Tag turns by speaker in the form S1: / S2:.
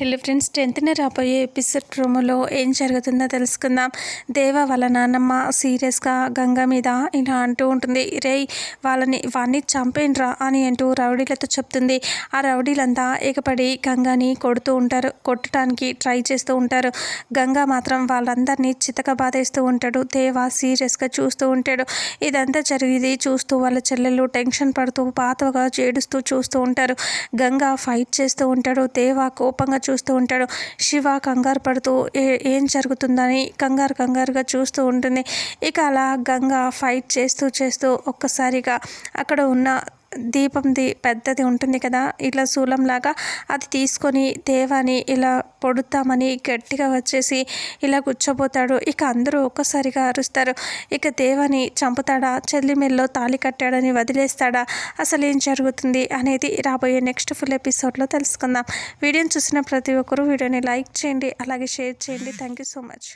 S1: Hello friends టెన్త్న రాబోయే episode ప్రోమోలో ఏం జరుగుతుందో తెలుసుకుందాం. దేవ వాళ్ళ నాన్నమ్మ సీరియస్గా గంగ మీద ఇలా అంటూ ఉంటుంది. రే వాళ్ళని వాడిని చంపేండ్రా అని అంటూ రౌడీలతో చెప్తుంది. ఆ రౌడీలంతా ఎగపడి గంగని కొడుతూ ఉంటారు. కొట్టడానికి ట్రై చేస్తూ ఉంటారు. గంగా మాత్రం వాళ్ళందరినీ చితక బాధేస్తూ ఉంటాడు. దేవ సీరియస్గా చూస్తూ ఉంటాడు. ఇదంతా జరిగేది చూస్తూ వాళ్ళ చెల్లెళ్ళు టెన్షన్ పడుతూ పాతగా చేడుస్తూ చూస్తూ ఉంటారు. గంగా ఫైట్ చేస్తూ ఉంటాడు. దేవ కోపంగా చూస్తూ ఉంటాడు. శివ కంగారు పడుతూ ఏం జరుగుతుందని? కంగారు కంగారుగా చూస్తూ ఉంటుంది. ఇక అలా గంగ ఫైట్ చేస్తూ చేస్తూ ఒక్కసారిగా అక్కడ ఉన్న దీపంది పెద్దది ఉంటుంది కదా ఇలా శూలంలాగా అది తీసుకొని దేవాని ఇలా పొడుతామని గట్టిగా వచ్చేసి ఇలా కూర్చోబోతాడు. ఇక అందరూ ఒక్కసారిగా అరుస్తారు. ఇక దేవాని చంపుతాడా చెల్లిమెల్లో తాళి కట్టాడని వదిలేస్తాడా అసలు ఏం జరుగుతుంది అనేది రాబోయే నెక్స్ట్ ఫుల్ ఎపిసోడ్లో తెలుసుకుందాం. వీడియోని చూసిన ప్రతి ఒక్కరూ వీడియోని లైక్ చేయండి అలాగే షేర్ చేయండి. Thank you so much.